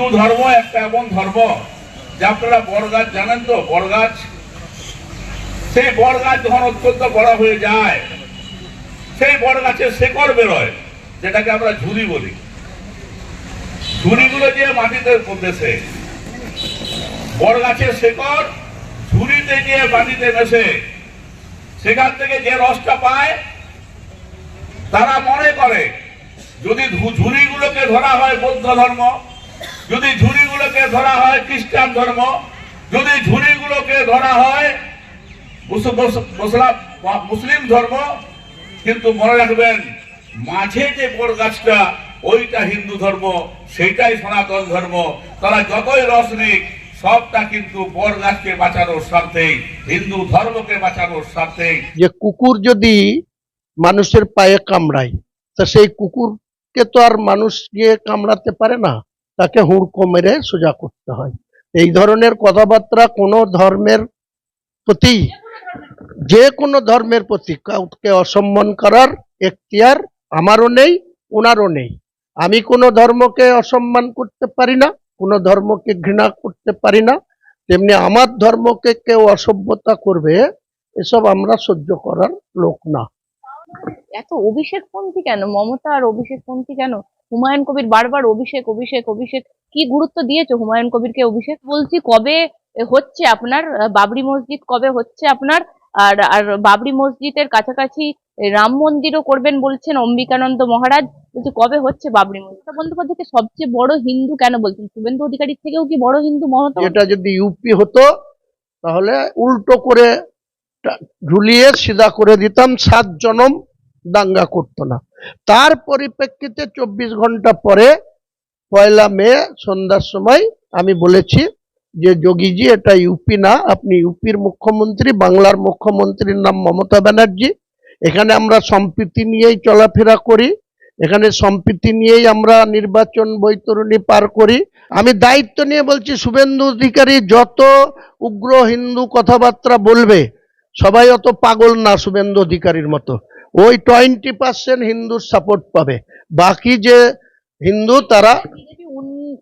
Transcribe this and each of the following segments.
হিন্দু ধর্ম একটা এমন ধর্ম, যে আপনারা বরগাছ জানেন তো বরগাছ সেই বরগাছ যখন অত্যন্ত বড় হয়ে যায়, সেই বরগাছের শেকড় বেরোয়, যেটাকে আমরা ঝুরি বলি। ঝুরিগুলো যে মাটিতে মেশে বরগাছের শেকড় ঝুরিতে গিয়ে মাটিতে মেশে, সেখান থেকে যে রসটা পায়, তারা মনে করে, যদি ঝুড়িগুলোকে ধরা হয় বৌদ্ধ ধর্ম যদি ঝুড়িগুলোকে ধরা হয় খ্রিস্টান ধর্ম, যদি ঝুড়িগুলোকে ধরা হয় মুস- মুস- মুসলাম ধর্ম, কিন্তু মনে রাখবেন মাঝে যে বড় গাছটা, ওইটা হিন্দু ধর্ম, সেইটাই সনাতন ধর্ম, তারা যতই রস নিক, সবটা কিন্তু বড় গাছকে বাঁচানোর স্বার্থেই হিন্দু ধর্মকে বাঁচানোর স্বার্থেই যে কুকুর যদি মানুষের পায়ে কামড়ায়, তা সেই কুকুরকে তো আর মানুষ গিয়ে কামড়াতে পারে না। তাকে হুড়কো মেরে সোজা করতে হয়। এই ধরনের কথাবার্তা কোনো ধর্মের প্রতি, যে কোনো ধর্মের প্রতি কাউকে অসম্মান করার এখতিয়ার আমারও নেই ওনারও নেই। আমি কোনো ধর্মকে অসম্মান করতে পারি না, কোনো ধর্মকে ঘৃণা করতে পারি না। তেমনি আমার ধর্মকে কেউ অসভ্যতা করবে, এসব আমরা সহ্য করার লোক না। এত অভিষেক পন্থী কেন? মমতা আর অভিষেক পন্থী কেন হুমায়ুন কবির বারবার অভিষেক অভিষেক অভিষেক। কি গুরুত্ব দিয়েছ হুমায়ুন কবিরকে অভিষেক? বলছি, কবে হচ্ছে আপনার বাবরি মসজিদ? কবে হচ্ছে আপনার? আর আর বাবরি মসজিদের কাছাকাছি রাম মন্দিরও করবেন বলছেন অম্বিকানন্দ মহারাজ। বলছি, কবে হচ্ছে বাবরি মসজিদ? বন্দ্যোপাধ্যায়কে সবচেয়ে বড় হিন্দু কেন বলছেন? শুভেন্দু অধিকারীর থেকেও কি বড় হিন্দু মমতা এটা যদি ইউপি হতো, তাহলে উল্টো করে ঝুলিয়ে সিধা করে দিতাম সাত জনম দাঙ্গা করতো না। তার পরিপ্রেক্ষিতে চব্বিশ ঘণ্টা পরে পয়লা মে সন্ধ্যার সময় আমি বলেছি যে, যোগীজি, এটা ইউপি না, আপনি ইউপির মুখ্যমন্ত্রী, বাংলার মুখ্যমন্ত্রীর নাম মমতা ব্যানার্জি। এখানে আমরা সম্প্রীতি নিয়েই চলাফেরা করি, এখানে সম্প্রীতি নিয়েই আমরা নির্বাচন বৈতরণী পার করি। আমি দায়িত্ব নিয়ে বলছি, শুভেন্দু অধিকারী, যত উগ্র হিন্দু কথাবার্তা বলবে, সবাই অত পাগল না শুভেন্দু অধিকারীর মতো। ওই টোয়েন্টি পার্সেন্ট হিন্দুর সাপোর্ট পাবে। বাকি যে হিন্দু তারা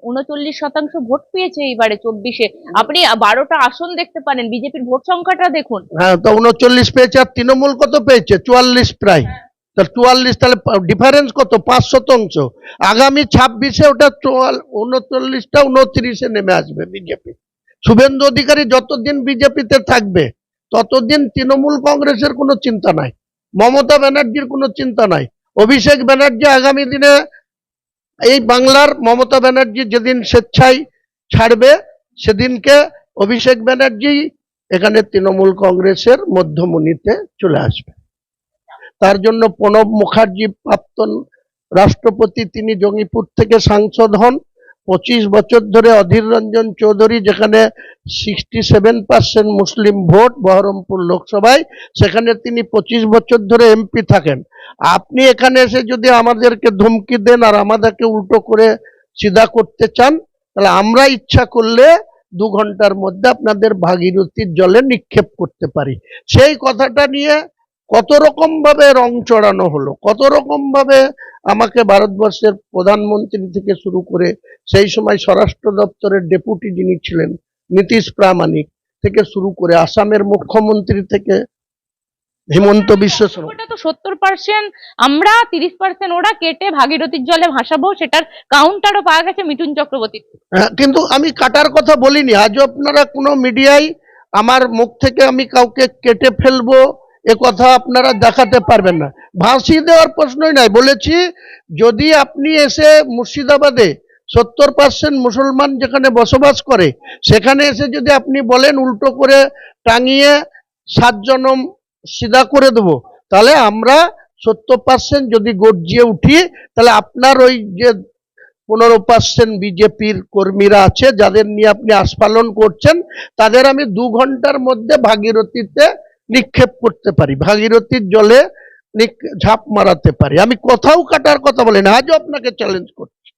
উনচল্লিশ শতাংশ ভোট পেয়েছে এইবারে চব্বিশে। আপনি বারোটা আসন দেখতে পারেন বিজেপির ভোট সংখ্যাটা দেখুন। হ্যাঁ তো উনচল্লিশ পেয়েছে আর তৃণমূল কত পেয়েছে? চুয়াল্লিশ প্রায়। তা চুয়াল্লিশ তাহলে ডিফারেন্স কত? পাঁচ শতাংশ। আগামী ছাব্বিশে ওটা উনচল্লিশটা উনত্রিশে নেমে আসবে বিজেপি। শুভেন্দু অধিকারী যতদিন বিজেপিতে থাকবে ততদিন তৃণমূল কংগ্রেসের কোনো চিন্তা নাই। মমতা ব্যানার্জির কোনো চিন্তা নাই। অভিষেক ব্যানার্জি আগামী দিনে এই বাংলার মমতা ব্যানার্জি যেদিন স্বেচ্ছায় ছাড়বে, সেদিনকে অভিষেক ব্যানার্জি এখানে তৃণমূল কংগ্রেসের মধ্যমণিতে চলে আসবে। তার জন্য প্রণব মুখার্জি প্রাক্তন রাষ্ট্রপতি, তিনি জঙ্গিপুর থেকে সাংসদ হন। পঁচিশ বছর ধরে অধীর রঞ্জন চৌধুরী, যেখানে সিক্সটি সেভেন পার্সেন্ট মুসলিম ভোট বহরমপুর লোকসভায়, সেখানে তিনি পঁচিশ বছর ধরে এমপি থাকেন। আপনি এখানে এসে যদি আমাদেরকে ধমকি দেন আর আমাদেরকে উল্টো করে সিধা করতে চান, তাহলে আমরা ইচ্ছা করলে দু ঘণ্টার মধ্যে আপনাদের ভাগীরথীর জলে নিক্ষেপ করতে পারি। সেই কথাটা নিয়ে কত রকম ভাবে রং চড়ানো হলো কত রকম ভাবে আমাকে ভারতবর্ষের প্রধানমন্ত্রী থেকে শুরু করে সেই সময় স্বরাষ্ট্র দপ্তরের ডেপুটি যিনি ছিলেন নীতিশ প্রামাণিক থেকে শুরু করে আসামের মুখ্যমন্ত্রী থেকে হিমন্ত বিশ্ব ওটা তো সত্তর পার্সেন্ট আমরা তিরিশ পার্সেন্ট ওরা কেটে ভাগীরথীর জলে ভাসাবো সেটার কাউন্টারও পাওয়া গেছে মিঠুন চক্রবর্তী। হ্যাঁ, কিন্তু আমি কাটার কথা বলিনি আজও আপনারা কোনো মিডিয়ায় আমার মুখ থেকে আমি কাউকে কেটে ফেলব এ কথা আপনারা দেখাতে পারবেন না। ভাসিয়ে দেওয়ার প্রশ্নই নাই। বলেছি, যদি আপনি এসে মুর্শিদাবাদে সত্তর পার্সেন্ট মুসলমান যেখানে বসবাস করে, সেখানে এসে যদি আপনি বলেন উল্টো করে টাঙিয়ে সাত জনম সিধা করে দেবো, তাহলে আমরা সত্তর পার্সেন্ট যদি গর্জিয়ে উঠি, তাহলে আপনার ওই যে পনেরো পার্সেন্ট বিজেপির কর্মীরা আছে, যাদের নিয়ে আপনি আস্ফালন করছেন, তাদের আমি দু ঘণ্টার মধ্যে ভাগীরথীতে নিক্ষেপ করতে পারি, ভাগীরথীর জলে ঝাঁপ মারাতে পারি আমি কোথাও কাটার কথা বলি না, আজও আপনাকে চ্যালেঞ্জ করছি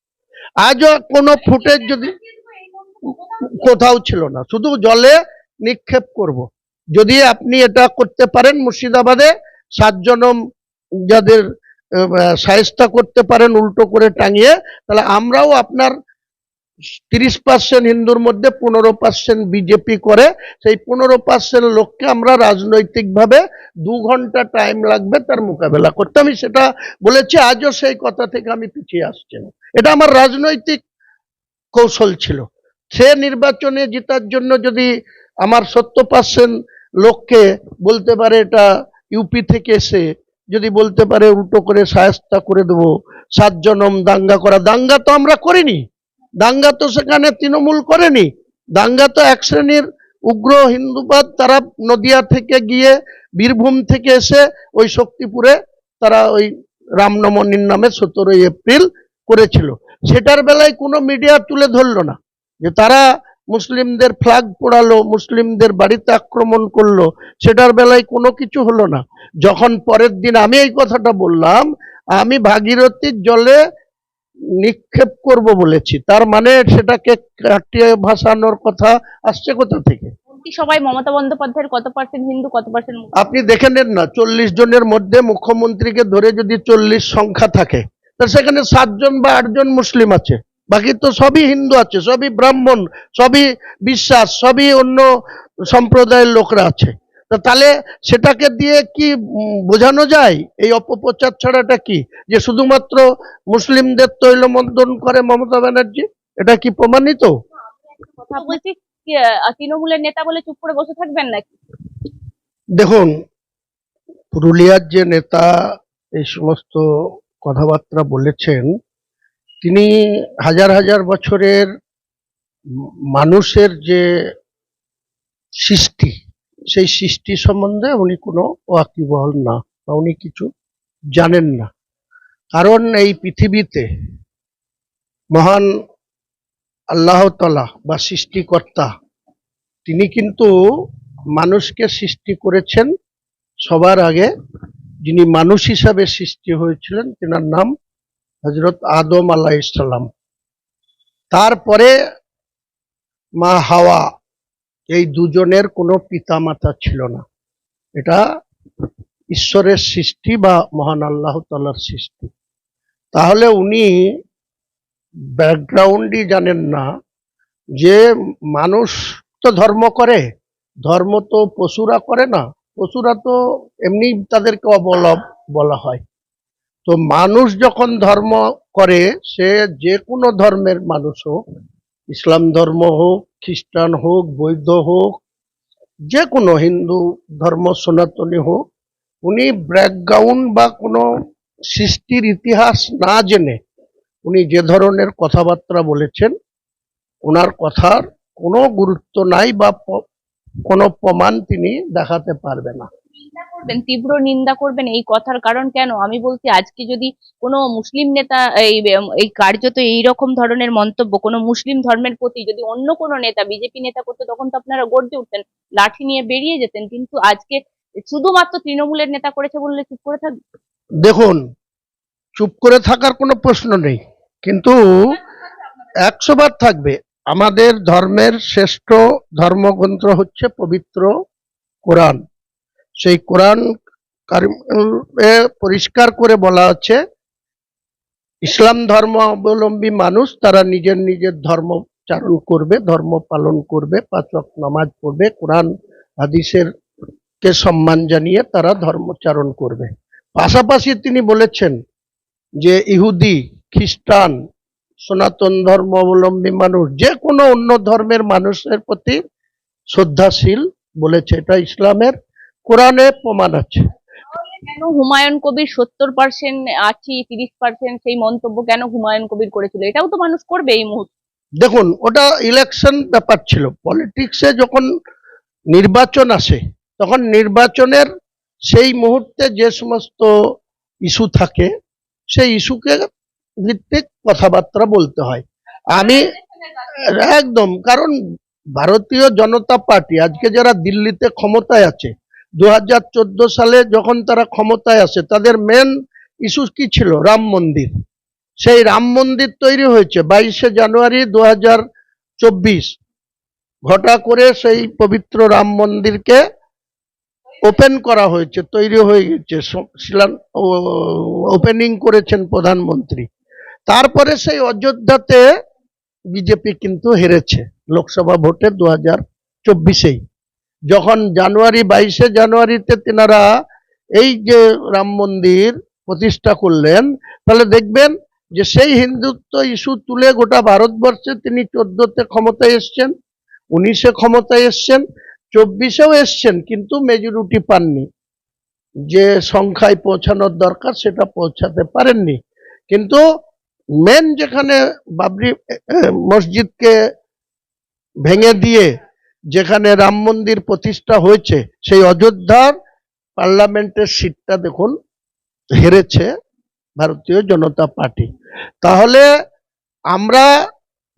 আজও কোনো ফুটেজ যদি কোথাও ছিল না, শুধু জলে নিক্ষেপ করব। যদি আপনি এটা করতে পারেন মুর্শিদাবাদে সাত জনম যাদের সাহেস্তা করতে পারেন, উল্টো করে টাঙিয়ে, তাহলে আমরাও আপনার তিরিশ পার্সেন্ট হিন্দুর মধ্যে পনেরো পার্সেন্ট বিজেপি করে, সেই পনেরো পার্সেন্ট লোককে আমরা রাজনৈতিকভাবে দু ঘণ্টা টাইম লাগবে তার মোকাবেলা করতে। আমি সেটা বলেছি, আজও সেই কথা থেকে আমি পিছিয়ে আসছি না। এটা আমার রাজনৈতিক কৌশল ছিল। সে নির্বাচনে জেতার জন্য যদি আমার সত্তর পার্সেন্ট লোককে বলতে পারে এটা ইউপি থেকে এসে, যদি বলতে পারে উল্টো করে সায়স্তা করে দেবো সাতজনম দাঙ্গা করা, দাঙ্গা তো আমরা করিনি। দাঙ্গা তো সেখানে তৃণমূল করেনি। দাঙ্গা তো এক শ্রেণির উগ্র হিন্দুবাদ তারা নদিয়া থেকে গিয়ে বীরভূম থেকে এসে ওই শক্তিপুরে তারা ওই রামনবমীর নামে সতেরোই এপ্রিল করেছিল। সেটার বেলায় কোনো মিডিয়া তুলে ধরলো না যে তারা মুসলিমদের ফ্ল্যাগ পোড়ালো, মুসলিমদের বাড়িতে আক্রমণ করল, সেটার বেলায় কোনো কিছু হলো না। যখন পরের দিন আমি এই কথাটা বললাম, আমি ভাগীরথীর জলে নিক্ষেপ করব বলেছি। তার মানে সেটাকে কাটিয়ে ভাসানোর কথা আসছে কোথা থেকে? সবাই মমতা বন্দ্যোপাধ্যায়ের কত পার্সেন্ট হিন্দু কত পার্সেন্ট আপনি দেখে নেন না চল্লিশ জনের মধ্যে মুখ্যমন্ত্রীকে ধরে যদি চল্লিশ সংখ্যা থাকে তা সেখানে সাতজন বা আটজন মুসলিম আছে। বাকি তো সবই হিন্দু আছে সবই ব্রাহ্মণ সবই বিশ্বাস সবই অন্য সম্প্রদায়ের লোকরা আছে। তাহলে সেটাকে দিয়ে কি বোঝানো যায়? এই অপপ্রচার ছাড়াটা কি? যে শুধুমাত্র মুসলিমদের তৈলমন্দন করে মমতা ব্যানার্জি? এটা কি প্রমাণিত? বলছি তৃণমূলের নেতা বলে চুপ করে বসে থাকবেন নাকি? দেখুন পুরুলিয়ার যে নেতা এই সমস্ত কথাবার্তা বলেছেন তিনি হাজার হাজার বছরের মানুষের যে সৃষ্টি সেই সৃষ্টি সম্বন্ধে উনি কোনো ওয়াকিবহল না, বা উনি কিছু জানেন না। কারণ এই পৃথিবীতে মহান আল্লাহ তালা বা সৃষ্টিকর্তা, তিনি কিন্তু মানুষকে সৃষ্টি করেছেন সবার আগে। যিনি মানুষ হিসাবে সৃষ্টি হয়েছিলেন, তেনার নাম হজরত আদম আলাহ ইসলাম তারপরে মা হাওয়া এই দুজনের কোনো পিতামাতা ছিল না। এটা ঈশ্বরের সৃষ্টি বা মহান আল্লাহ তালার সৃষ্টি। তাহলে উনি ব্যাকগ্রাউন্ডই জানেন না যে মানুষ তো ধর্ম করে, ধর্ম তো পশুরা করে না, পশুরা তো এমনি তাদেরকে অবলব বলা হয়। তো মানুষ যখন ধর্ম করে, সে যে কোনো ধর্মের মানুষ হোক ইসলাম ধর্ম হোক, খ্রিস্টান হোক, বৌদ্ধ হোক যে কোনো হিন্দু ধর্ম, সনাতনী হোক, উনি ব্যাকগ্রাউন্ড বা কোনো সৃষ্টির ইতিহাস না জেনে উনি যে ধরনের কথাবার্তা বলেছেন, ওনার কথার কোনো গুরুত্ব নাই বা কোনো প্রমাণ তিনি দেখাতে পারবে না। নিন্দা করবেন, তীব্র নিন্দা করবেন এই কথার কারণ কেন? আমি বলছি, আজকে যদি কোনো মুসলিম নেতা এই এই কার্যত এই রকম ধরনের মন্তব্য, কোনো মুসলিম ধর্মের প্রতি যদি অন্য কোনো নেতা, বিজেপি নেতা করতো, তখন তো আপনারা গর্জে উঠতেন, লাঠি নিয়ে বেরিয়ে যেতেন, কিন্তু আজকে শুধুমাত্র তৃণমূলের নেতা করেছে বললে চুপ করে থাকবে দেখুন, চুপ করে থাকার কোনো প্রশ্ন নেই, কিন্তু একশো বার থাকবে, আমাদের ধর্মের শ্রেষ্ঠ ধর্মগ্রন্থ হচ্ছে পবিত্র কোরআন। সেই কোরআন পরিষ্কার করে বলা আছে, ইসলাম ধর্ম অবলম্বী মানুষ তারা নিজের নিজের ধর্ম চারণ করবে, ধর্ম পালন করবে, পাঁচ ওয়াক্ত নামাজ পড়বে, কোরআন, হাদিসের কে সম্মান জানিয়ে তারা ধর্মচারণ করবে। পাশাপাশি তিনি বলেছেন যে ইহুদি, খ্রিস্টান, সনাতন ধর্ম অবলম্বী মানুষ, যে কোনো অন্য ধর্মের মানুষের প্রতি শ্রদ্ধাশীল বলেছে, এটা ইসলামের কোরআনে প্রমাণ আছে। কেন হুমায়ুন কবির সত্তর পার্সেন্ট আছি তিরিশ পার্সেন্ট সেই মন্তব্য কেন হুমায়ুন কবির করেছিল? এটাও তো মানুষ করবে এই মুহূর্তে। দেখুন ওটা ইলেকশন ব্যাপার ছিল। পলিটিক্সে যখন নির্বাচন আসে তখন নির্বাচনের সেই মুহূর্তে যে সমস্ত ইস্যু থাকে সেই ইস্যুকে ভিত্তিক কথাবার্তা বলতে হয়। আমি একদম কারণ ভারতীয় জনতা পার্টি আজকে যারা দিল্লিতে ক্ষমতায় আছে দু হাজার চোদ্দ সালে যখন তারা ক্ষমতায় আসে, তাদের মেন ইস্যু কি ছিল? রাম মন্দির। সেই রাম মন্দির তৈরি হয়েছে বাইশে জানুয়ারি দু ঘটা করে সেই পবিত্র রাম মন্দিরকে ওপেন করা হয়েছে, তৈরি হয়ে গেছে ওপেনিং করেছেন প্রধানমন্ত্রী। তারপরে সেই অযোধ্যাতে বিজেপি কিন্তু হেরেছে, লোকসভা ভোটে দু হাজার চব্বিশেই। যখন জানুয়ারি বাইশে জানুয়ারিতে তেনারা এই যে রাম মন্দির প্রতিষ্ঠা করলেন, তাহলে দেখবেন যে সেই হিন্দুত্ব ইস্যু তুলে গোটা ভারতবর্ষে তিনি চোদ্দতে ক্ষমতায় এসছেন, উনিশে ক্ষমতায় এসছেন, চব্বিশেও এসছেন, কিন্তু মেজরিটি পাননি। যে সংখ্যায় পৌঁছানোর দরকার সেটা পৌঁছাতে পারেননি। কিন্তু মেন যেখানে বাবরি মসজিদকে ভেঙে দিয়ে যেখানে রাম মন্দির প্রতিষ্ঠা হয়েছে, সেই অযোধ্যার পার্লামেন্টের সিটটা দেখুন, হেরেছে ভারতীয় জনতা পার্টি। তাহলে আমরা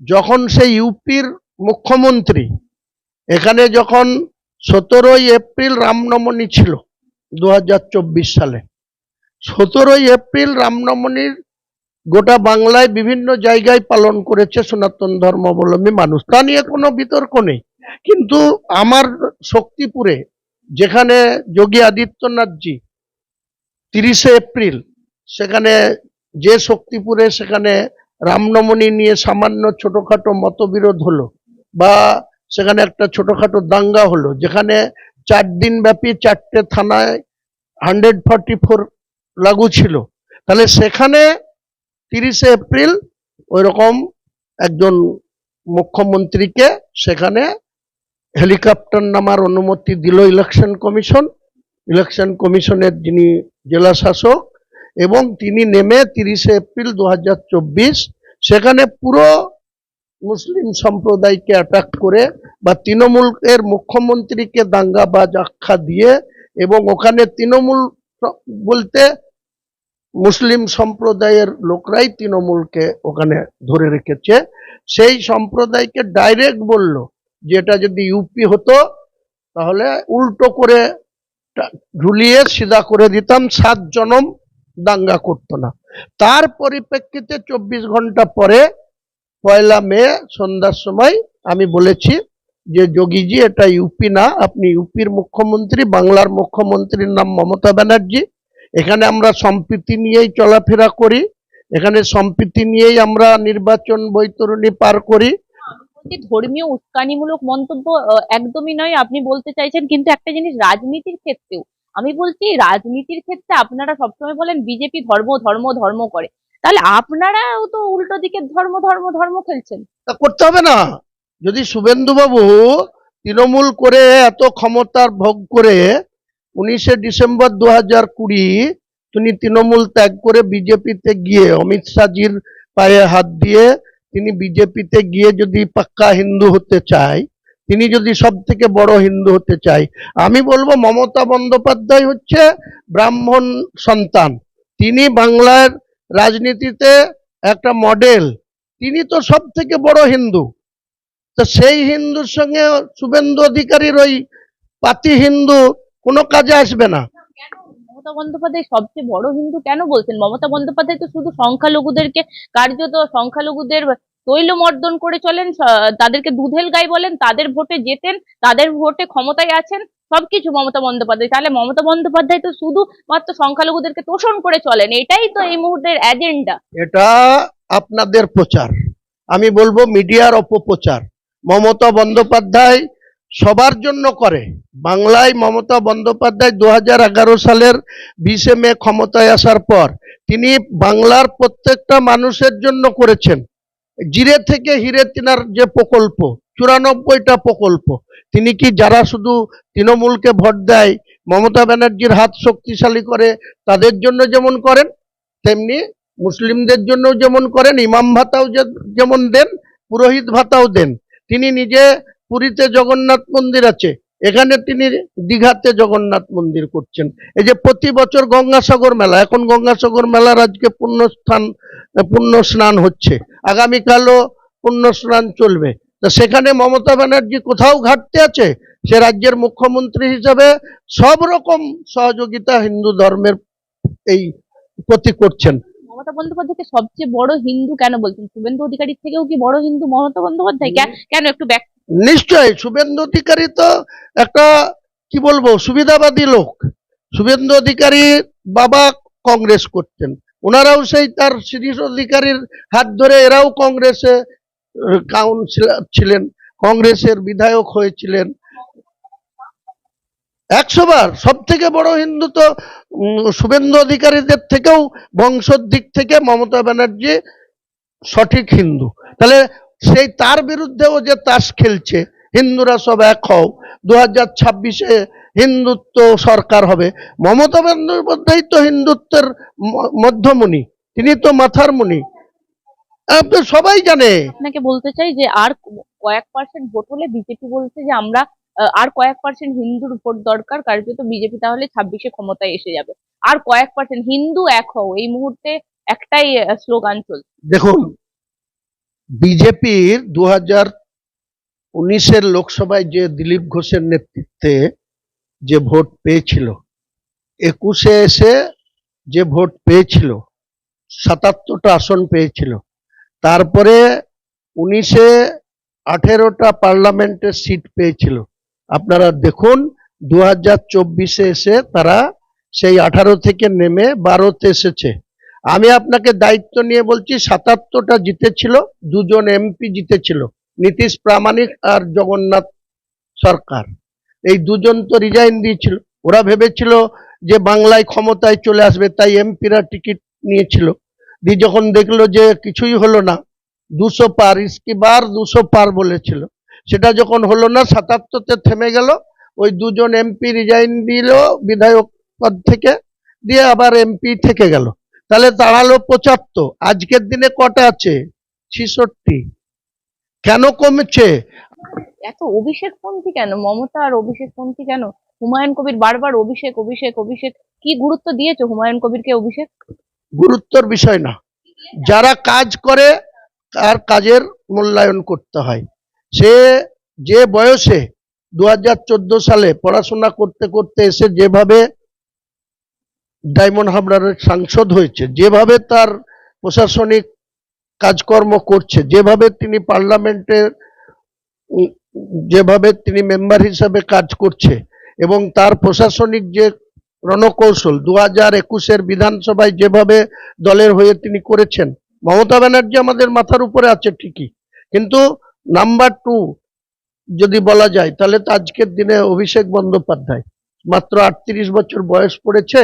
যখন সেই ইউপির মুখ্যমন্ত্রী, এখানে যখন সতেরোই এপ্রিল রামনবমী ছিল দু হাজার চব্বিশ সালে, সতেরোই এপ্রিল রামনবমীর গোটা বাংলায় বিভিন্ন জায়গায় পালন করেছে সনাতন ধর্মাবলম্বী মানুষ। তা নিয়ে কোনো বিতর্ক নেই। কিন্তু আমার শক্তিপুরে, যেখানে যোগী আদিত্যনাথজি তিরিশে এপ্রিল, সেখানে যে শক্তিপুরে, সেখানে রামনবমী নিয়ে সামান্য ছোটখাটো মতবিরোধ হলো বা সেখানে একটা ছোটখাটো দাঙ্গা হলো, যেখানে চার দিন ব্যাপী চারটে থানায় হান্ড্রেড ফর্টি ফোর লাগু ছিল, তাহলে সেখানে তিরিশে এপ্রিল ওই রকম একজন মুখ্যমন্ত্রীকে সেখানে হেলিকপ্টার নামার অনুমতি দিল ইলেকশন কমিশন। ইলেকশন কমিশনের যিনি জেলা শাসক এবং তিনি নেমে তিরিশে এপ্রিল দু হাজার চব্বিশ, সেখানে পুরো মুসলিম সম্প্রদায়কে অ্যাটাক করে বা তৃণমূলের মুখ্যমন্ত্রীকে দাঙ্গাবাজ আখ্যা দিয়ে এবং ওখানে তৃণমূল বলতে মুসলিম সম্প্রদায়ের লোকরাই তৃণমূলকে ওখানে ধরে রেখেছে। সেই সম্প্রদায়কে ডাইরেক্ট বলল যে এটা যদি ইউপি হতো, তাহলে উল্টো করে ঝুলিয়ে সিধা করে দিতাম, সাত জনম দাঙ্গা করতো না। তার পরিপ্রেক্ষিতে চব্বিশ ঘণ্টা পরে পয়লা মে সন্ধ্যার সময় আমি বলেছি যে, যোগীজি, এটা ইউপি না। আপনি ইউপির মুখ্যমন্ত্রী, বাংলার মুখ্যমন্ত্রীর নাম মমতা ব্যানার্জি। এখানে আমরা সম্প্রীতি নিয়েই চলাফেরা করি। এখানে সম্প্রীতি নিয়েই আমরা নির্বাচন বৈতরণী পার করি। বলছি ধর্মীয় উস্কানিমূলক মন্তব্য একদমই নয়, আপনি বলতে চাইছেন। কিন্তু একটা জিনিস, রাজনীতির ক্ষেত্রেও, আমি বলছি রাজনীতির ক্ষেত্রে আপনারা সবসময় বলেন বিজেপি ধর্ম ধর্ম ধর্ম করে। তাহলে আপনারাও তো উল্টো দিকে ধর্ম ধর্ম ধর্ম খেলছেন। তা করতে হবে না। যদি শুভেন্দুবাবু তৃণমূল করে এত ক্ষমতার ভোগ করে উনিশে ডিসেম্বর দু হাজার কুড়ি তিনি তৃণমূল ত্যাগ করে বিজেপিতে গিয়ে অমিত শাহজির পায়ে হাত দিয়ে তিনি বিজেপিতে গিয়ে যদি পাক্কা হিন্দু হতে চায়, তিনি যদি সব থেকে বড় হিন্দু হতে চায়, আমি বলব মমতা বন্দ্যোপাধ্যায় হচ্ছে ব্রাহ্মণ সন্তান। তিনি বাংলার রাজনীতিতে একটা মডেল তিনি তো সব থেকে বড় হিন্দু। তো সেই হিন্দুর সঙ্গে শুভেন্দু অধিকারীর ওই পাতি হিন্দু কোনো কাজে আসবে না। মমতা বন্দ্যোপাধ্যায় সবচেয়ে বড় হিন্দু কেন বলছেন? মমতা বন্দ্যোপাধ্যায় তো শুধু সংখ্যালঘুদেরকে কার্যত সংখ্যালঘুদের তৈলমর্দন করে চলেন তাদেরকে দুধেল গাই বলেন, তাদের ভোটে জেতেন, তাদের ভোটে ক্ষমতায় আছেন, সবকিছু মমতা বন্দ্যোপাধ্যায়। তাহলে মমতা বন্দ্যোপাধ্যায় তো শুধু মাত্র সংখ্যালঘুদেরকে তোষণ করে চলেন, এটাই তো এই মুহূর্তের এজেন্ডা এটা আপনাদের প্রচার। আমি বলব মিডিয়ার অপপ্রচার। মমতা বন্দ্যোপাধ্যায় সবার জন্য করে। বাংলায় মমতা বন্দ্যোপাধ্যায় দু হাজার এগারো সালের বিশে মে ক্ষমতায় আসার পর তিনি বাংলার প্রত্যেকটা মানুষের জন্য করেছেন। জিরে থেকে হিরে তিনার যে প্রকল্প, চুরানব্বইটা প্রকল্প, তিনি কি যারা শুধু তৃণমূলকে ভোট দেয়, মমতা ব্যানার্জির হাত শক্তিশালী করে তাদের জন্য যেমন করেন, তেমনি মুসলিমদের জন্য যেমন করেন, ইমাম ভাতাও যেমন দেন, পুরোহিত ভাতাও দেন, তিনি নিজে পুরীতে জগন্নাথ মন্দির আছে এখানে তিনি দীঘাতে জগন্নাথ মন্দির করছেন। এই যে প্রতি বছর গঙ্গাসাগর মেলা এখন গঙ্গাসাগর মেলার আজকে পুণ্যস্থান পুণ্য স্নান হচ্ছে আগামীকালও পুণ্য স্নান চলবে। তো সেখানে মমতা ব্যানার্জি কোথাও ঘাটতি আছে? সে রাজ্যের মুখ্যমন্ত্রী হিসাবে সব রকম সহযোগিতা হিন্দু ধর্মের এই প্রতি করছেন। মমতা বন্দ্যোপাধ্যায়কে সবচেয়ে বড় হিন্দু কেন বলছেন? শুভেন্দু অধিকারীর থেকেও কি বড় হিন্দু মমতা বন্দ্যোপাধ্যায়? কেন একটু ব্যাক নিশ্চয় শুভেন্দু অধিকারী তো একটা, কি বলব, সুবিধাবাদী লোক। শুভেন্দু অধিকারী বাবা কংগ্রেস করতেন। ওনারাও সেই তার শিরিষ অধিকারীর হাত ধরে এরাও কংগ্রেসে কাউন্সিলর ছিলেন, কংগ্রেসের বিধায়ক হয়েছিলেন। একশো বার সব থেকে বড় হিন্দু তো শুভেন্দু অধিকারীদের থেকেও বংশর দিক থেকে মমতা ব্যানার্জি সঠিক হিন্দু। তাহলে সেই তার বিরুদ্ধেও যে তাস খেলছে হিন্দুরা সব এক হও। দু হাজার ছাব্বিশে হিন্দুত্ব সরকার হবে। মমতা বন্দ্যোপাধ্যায় তো হিন্দুত্বের মধ্যমণি তিনি তো মাথার মুনি আহ, সবাই জানে। আপনাকে বলতে চাই যে আর কয়েক পার্সেন্ট ভোট হলে বিজেপি বলছে যে আমরা আর কয়েক পার্সেন্ট হিন্দুর ভোট দরকার কার্যত বিজেপি তাহলে ছাব্বিশে ক্ষমতায় এসে যাবে। আর কয়েক পার্সেন্ট হিন্দু এক হও এই মুহূর্তে একটাই স্লোগান চলছে। দেখুন বিজেপির দু হাজার উনিশের লোকসভায় যে দিলীপ ঘোষের নেতৃত্বে যে ভোট পেয়েছিল, একুশে এসে যে ভোট পেয়েছিল, সাতাত্তরটা আসন পেয়েছিল, তারপরে উনিশে আঠেরোটা পার্লামেন্টের সিট পেয়েছিল। আপনারা দেখুন দু হাজার চব্বিশে এসে তারা সেই আঠারো থেকে নেমে বারোতে এসেছে। আমি আপনাকে দায়িত্ব নিয়ে বলছি, সাতাত্তরটা জিতেছিল, দুজন এমপি জিতেছিল, নীতিশ প্রামাণিক আর জগন্নাথ সরকার। এই দুজন তো রিজাইন দিয়েছিল। ওরা ভেবেছিল যে বাংলায় ক্ষমতায় চলে আসবে, তাই এমপিরা টিকিট নিয়েছিল। দিয়ে যখন দেখল যে কিছুই হলো না, দুশো পার, ইসকি বার দুশো পার বলেছিল। সেটা যখন হলো না, সাতাত্তরতে থেমে গেল, ওই দুজন এমপি রিজাইন দিল বিধায়ক পদ থেকে, দিয়ে আবার এমপি থেকে গেল। তাহলে দাঁড়াল পঁচাত্তর। আজকের দিনে কটা আছে? ছিষট্টি। কেন কমেছে? এত অভিষেক পন্থী কেন? মমতা আর অভিষেক পন্থী কেন? হুমায়ুন কবির বারবার অভিষেক অভিষেক অভিষেক। কি গুরুত্ব দিয়েছে হুমায়ুন কবিরকে অভিষেক? গুরুত্বর বিষয় না। যারা কাজ করে তার কাজের মূল্যায়ন করতে হয়। সে যে বয়সে দু হাজার চোদ্দ সালে পড়াশোনা করতে করতে এসে যেভাবে ডায়মন্ড হাবড়ারের সাংসদ হয়েছে, যেভাবে তার প্রশাসনিক কাজকর্ম করছে, যেভাবে তিনি পার্লামেন্টের যেভাবে তিনি মেম্বার হিসাবে কাজ করছে এবং তার প্রশাসনিক যে রণকৌশল দু হাজার একুশের বিধানসভায় যেভাবে দলের হয়ে তিনি করেছেন, মমতা ব্যানার্জি আমাদের মাথার উপরে আছে ঠিকই, কিন্তু নাম্বার টু যদি বলা যায়, তাহলে তো আজকের দিনে অভিষেক বন্দ্যোপাধ্যায়, মাত্র আটত্রিশ বছর বয়স পড়েছে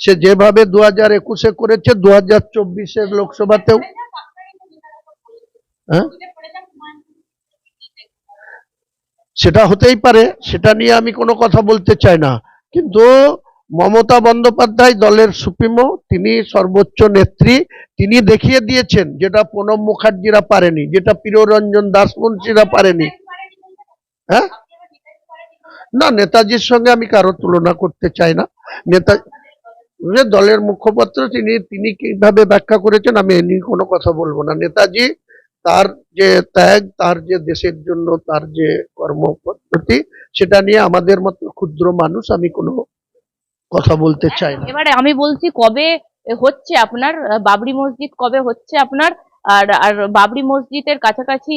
সে যেভাবে দু হাজার একুশে করেছে দু হাজার চব্বিশের লোকসভাতেও হ্যাঁ? সেটা হতেই পারে, সেটা নিয়ে আমি কোনো কথা বলতে চাই না। কিন্তু মমতা বন্দ্যোপাধ্যায় দলের সুপ্রিমো, তিনি সর্বোচ্চ নেত্রী, তিনি দেখিয়ে দিয়েছেন যেটা প্রণব মুখার্জিরা পারেনি, যেটা প্রিয়রঞ্জন দাসমুন্সিরা পারেনি। হ্যাঁ? না, নেতাজির সঙ্গে আমি কারও তুলনা করতে চাই না। নেতা যে দলের মুখপাত্র তিনি তিনি কীভাবে ব্যাখ্যা করেছেন আমি এ নিয়ে কোনো কথা বলব না। নেতাজি তার যে ত্যাগ তার যে দেশের জন্য তার যে কর্মপদ্ধতি সেটা নিয়ে আমাদের মতো ক্ষুদ্র মানুষ আমি কোনো কথা বলতে চাই না। এবারে আমি বলছি কবে হচ্ছে আপনার বাবরি মসজিদ কবে হচ্ছে আপনার? আর আর বাবরি মসজিদের কাছাকাছি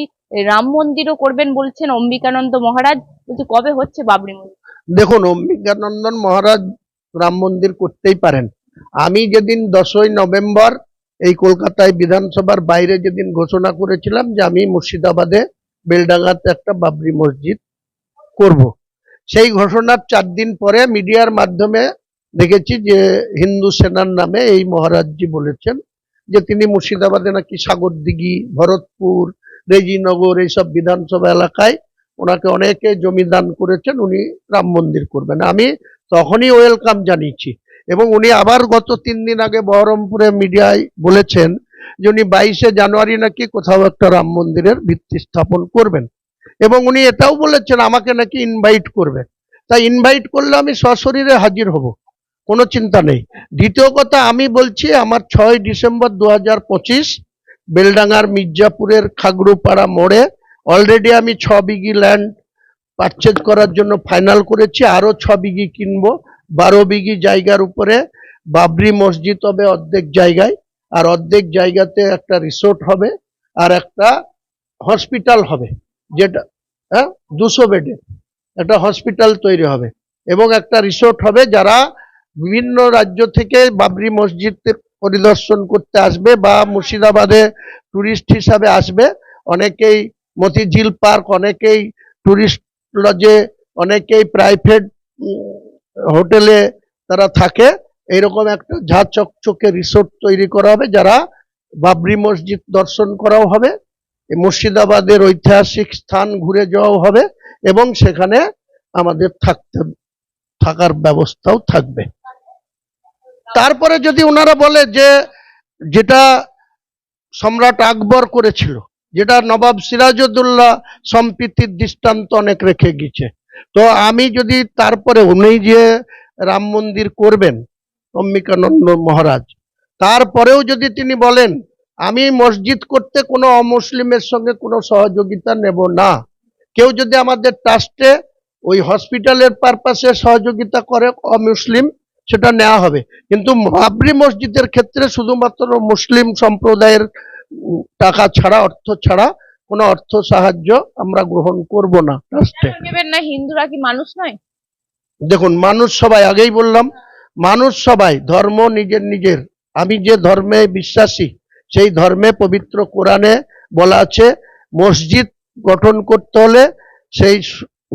রাম মন্দিরও করবেন বলছেন অম্বিকানন্দ মহারাজ। বলছি কবে হচ্ছে বাবরি মসজিদ? দেখুন অম্বিকানন্দন মহারাজ রাম মন্দির করতেই পারেন। আমি যেদিন দশই নভেম্বর এই কলকাতায় বিধানসভার বাইরে যেদিন ঘোষণা করেছিলাম যে আমি মুর্শিদাবাদে বেলডাঙ্গাতে একটা বাবরি মসজিদ করব, সেই ঘোষণার চার দিন পরে মিডিয়ার মাধ্যমে দেখেছি যে হিন্দু সেনার নামে এই মহারাজজি বলেছেন যে তিনি মুর্শিদাবাদে নাকি সাগরদিঘি, ভরতপুর, রেজিনগর এইসব বিধানসভা এলাকায় ওনাকে অনেকে জমি দান করেছেন, উনি রাম মন্দির করবেন। আমি তখনই ওয়েলকাম জানিয়েছি। এবং উনি আবার গত তিন দিন আগে বহরমপুরে মিডিয়ায় বলেছেন যে উনি বাইশে জানুয়ারি নাকি কোথাও একটা রাম মন্দিরের ভিত্তি স্থাপন করবেন। এবং উনি এটাও বলেছেন, আমাকে নাকি ইনভাইট করবেন। তাই ইনভাইট করলে আমি সশরীরে হাজির হব, কোনো চিন্তা নেই। দ্বিতীয় কথা, আমি বলছি, আমার ছয় ডিসেম্বর দু হাজার পঁচিশ, বেলডাঙ্গার মির্জাপুরের খাগড়ুপাড়া মোড়ে অলরেডি আমি ছ বিঘি ল্যান্ড পারচেজ করার জন্য ফাইনাল করেছি। আরও ছ বিঘি কিনবো। বারো বিঘি জায়গার উপরে। বাবরি মসজিদ হবে অর্ধেক জায়গায়। আর অর্ধেক জায়গাতে একটা রিসোর্ট হবে। আর একটা হসপিটাল হবে। যেটা হ্যাঁ? দুশো বেডের একটা হসপিটাল তৈরি হবে। এবং একটা রিসোর্ট হবে যারা বিভিন্ন রাজ্য থেকে বাবরি মসজিদ পরিদর্শন করতে আসবে বা মুর্শিদাবাদে টুরিস্ট হিসাবে আসবে। অনেকেই মতিঝিল পার্ক অনেকেই টুরিস্ট লজে অনেকেই প্রাইভেট হোটেলে তারা থাকে। এইরকম একটা ঝা চকচকে রিসোর্ট তৈরি করা হবে, যারা বাবরি মসজিদ দর্শন করাও হবে মুর্শিদাবাদের ঐতিহাসিক স্থান ঘুরে যাওয়াও হবে এবং সেখানে আমাদের থাকতে, থাকার ব্যবস্থাও থাকবে। তারপরে যদি ওনারা বলে যে, যেটা সম্রাট আকবর করেছিল যেটা নবাব সিরাজউদ্দৌলা সম্প্রীতির দৃষ্টান্ত অনেক রেখে গেছে তো আমি যদি তারপরে উনি যে রাম মন্দির করবেন, অম্বিকানন্দ মহারাজ, তারপরেও যদি তিনি বলেন, আমি মসজিদ করতে কোনো অমুসলিমের সঙ্গে কোনো সহযোগিতা নেব না। কেউ যদি আমাদের ট্রাস্টে ওই হসপিটালের পারপাসে সহযোগিতা করে অমুসলিম, সেটা নেওয়া হবে। কিন্তু বাবরি মসজিদের ক্ষেত্রে শুধুমাত্র মুসলিম সম্প্রদায়ের টাকা ছাড়া অর্থ ছাড়া কোনো অর্থ সাহায্য আমরা গ্রহণ করব না ট্রাস্টে নেবেন না হিন্দুরা কি মানুষ নয়? দেখুন মানুষ সবাই আগেই বললাম মানুষ সবাই ধর্ম নিজের নিজের। আমি যে ধর্মে বিশ্বাসী সেই ধর্মে পবিত্র কোরআনে বলা আছে মসজিদ গঠন করতে হলে সেই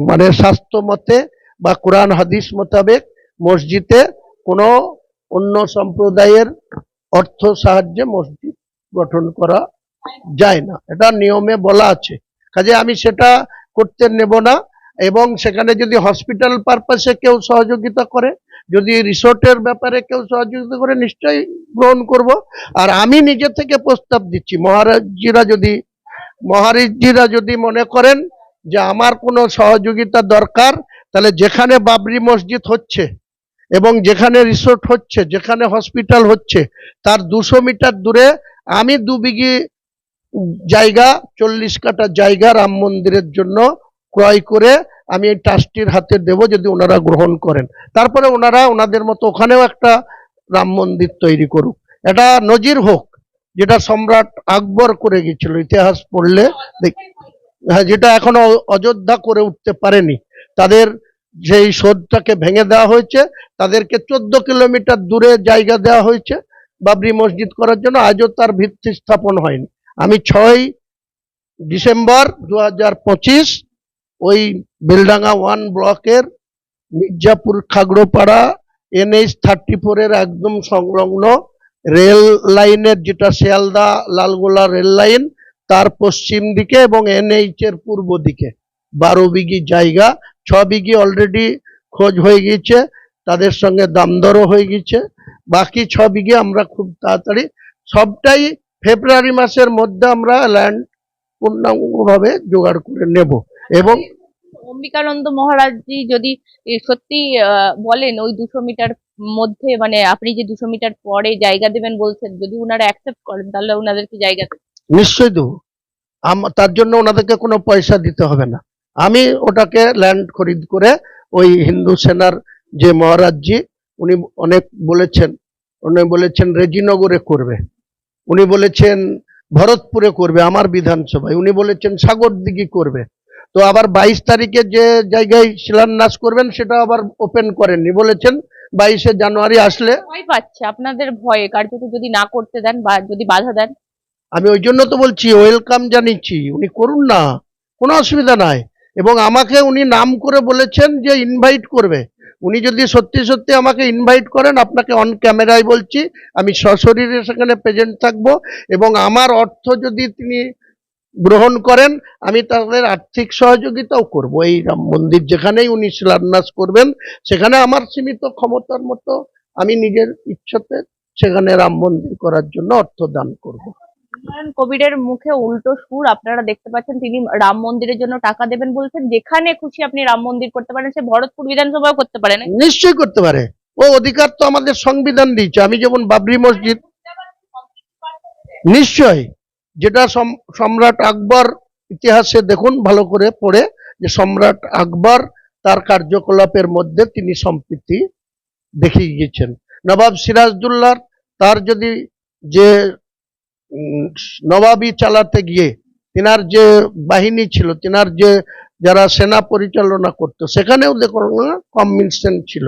মানে স্বাস্থ্য মতে বা কোরআন হাদিস মোতাবেক মসজিদে কোনো অন্য সম্প্রদায়ের অর্থ সাহায্যে মসজিদ গঠন করা যায় না। এটা নিয়মে বলা আছে। কাজে আমি সেটা করতে নেব না এবং সেখানে যদি হসপিটাল পারপাসে কেউ সহযোগিতা করে, যদি রিসোর্টের ব্যাপারে কেউ সহযোগিতা করে, নিশ্চয়ই গ্রহণ করব। আর আমি নিজে থেকে প্রস্তাব দিচ্ছি, মহারাজজিরা যদি মহারাজজিরা যদি মনে করেন যে আমার কোনো সহযোগিতা দরকার, তাহলে যেখানে বাবরি মসজিদ হচ্ছে এবং যেখানে রিসোর্ট হচ্ছে, যেখানে হসপিটাল হচ্ছে, তার দুশো মিটার দূরে আমি দু বিঘি জায়গা, চল্লিশ কাটা জায়গা রাম মন্দিরের জন্য ক্রয় করে আমি এই ট্রাস্টির হাতে দেব যদি ওনারা গ্রহণ করেন। তারপরে ওনারা ওনাদের মতো ওখানেও একটা রাম মন্দির তৈরি করুক। এটা নজির হোক, যেটা সম্রাট আকবর করে গেছিল, ইতিহাস পড়লে হ্যাঁ যেটা এখনও অযোধ্যা করে উঠতে পারেনি। তাদের সেই শোধটাকে ভেঙে দেওয়া হয়েছে, তাদেরকে চোদ্দ কিলোমিটার দূরে জায়গা দেওয়া হয়েছে বাবরি মসজিদ করার জন্য আজও তার ভিত্তি স্থাপন হয়নি। আমি ছয় ডিসেম্বর দু হাজার পঁচিশ ওই বেলডাঙ্গা ওয়ান ব্লকের মির্জাপুর খাগড়োপাড়া এনএইচ থার্টি ফোরের একদম সংলগ্ন রেল লাইনের যেটা শিয়ালদা লালগোলা রেল লাইন, তার পশ্চিম দিকে এবং এনএইচ এর পূর্ব দিকে। বারো বিঘি জায়গা, ছ বিঘি অলরেডি খোঁজ হয়ে গিয়েছে, তাদের সঙ্গে দাম দরও হয়ে গেছে বাকি ছ বিঘে আমরা খুব তাড়াতাড়ি সবটাই ফেব্রুয়ারি মাসের মধ্যে আমরা ল্যান্ড পূর্ণাঙ্গভাবে জোগাড় করে নেব এবং অম্বিকানন্দ মহারাজজি যদি সত্যি বলেন ওই দুশো মিটার মধ্যে মানে আপনি যে দুশো মিটার পরে জায়গা দেবেন বলছেন যদি ওনারা অ্যাকসেপ্ট করেন তাহলে ওনাদেরকে জায়গা দেবেন। নিশ্চয়ই দেবো তার জন্য ওনাদেরকে কোনো পয়সা দিতে হবে না আমি ওটাকে ল্যান্ড খরিদ করে ওই হিন্দু সেনার যে মহারাজজি উনি অনেক বলেছেন উনি বলেছেন রেজিনগরে করবে। উনি বলেছেন ভরতপুরে করবে আমার বিধানসভায়। উনি বলেছেন সাগরদিঘি করবে। তো আবার বাইশ তারিখে যে জায়গায় শিলান্যাস করবেন সেটা আবার ওপেন করেননি। বলেছেন বাইশে জানুয়ারি আসলে ভয় পাচ্ছে আপনাদের ভয়ে কার্যত যদি না করতে দেন বা যদি বাধা দেন? আমি ওই জন্য তো বলছি ওয়েলকাম জানিয়েছি। উনি করুন না কোনো অসুবিধা নাই। এবং আমাকে উনি নাম করে বলেছেন যে ইনভাইট করবে। উনি যদি সত্যি সত্যি আমাকে ইনভাইট করেন, আপনাকে অন ক্যামেরায় বলছি, আমি সশরীরে সেখানে প্রেজেন্ট থাকব এবং আমার অর্থ যদি তিনি গ্রহণ করেন, আমি তাদের আর্থিক সহযোগিতাও করব। এই রাম মন্দির যেখানেই উনি শিলান্যাস করবেন, সেখানে আমার সীমিত ক্ষমতার মতো আমি নিজের ইচ্ছাতে সেখানে রাম মন্দির করার জন্য অর্থ দান করব। হুমায়ুন কবিরের মুখে উল্টো সুর, আপনারা দেখতে পাচ্ছেন তিনি রাম মন্দিরের জন্য টাকা দেবেন বলছেন। যেখানে খুশি আপনি রাম মন্দির করতে পারেন, সে ভরতপুর বিধানসভাও করতে পারেন নিশ্চয়ই করতে পারে। ও অধিকার তো আমাদের সংবিধান দিয়েছে। আমি যেমন বাবরি মসজিদ নিশ্চয় যেটা সম- সম্রাট আকবর ইতিহাসে দেখুন ভালো করে পড়ে, যে সম্রাট আকবর তার কার্যকলাপের মধ্যে তিনি সম্প্রীতি দেখিয়ে গিয়েছেন। নবাব সিরাজদুল্লাহ তার যদি যে নবাবি চালাতে গিয়ে তিনার যে বাহিনী ছিল, তিনার যে যারা সেনা পরিচালনা করতো, সেখানেও দেখো না কম্বিনেশন ছিল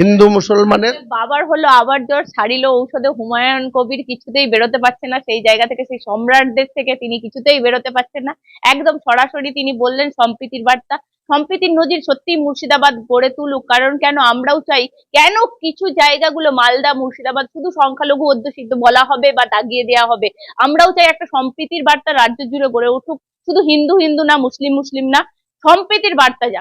হিন্দু মুসলমানের। বাবার হলো আবার জ্বর, ছাড়িল ঔষধে, হুমায়ুন কবির কিছুতেই বেরোতে পারছে না, সেই জায়গা থেকে সেই সম্রাটদের থেকে তিনি কিছুতেই বেরোতে পারছেন না। একদম সরাসরি তিনি বললেন সম্প্রীতির বার্তা সম্প্রীতির নদীর সত্যি মুর্শিদাবাদ গড়ে তুলুক। কারণ কেন? আমরাও চাই কেন কিছু জায়গাগুলো মালদা, মুর্শিদাবাদ শুধু সংখ্যালঘু অধ্যুষিত বলা হবে বা দাগিয়ে দেওয়া হবে। আমরাও চাই একটা সম্প্রীতির বার্তা রাজ্য জুড়ে গড়ে উঠুক। শুধু হিন্দু হিন্দু না, মুসলিম মুসলিম না, সম্প্রীতির বার্তা যাক।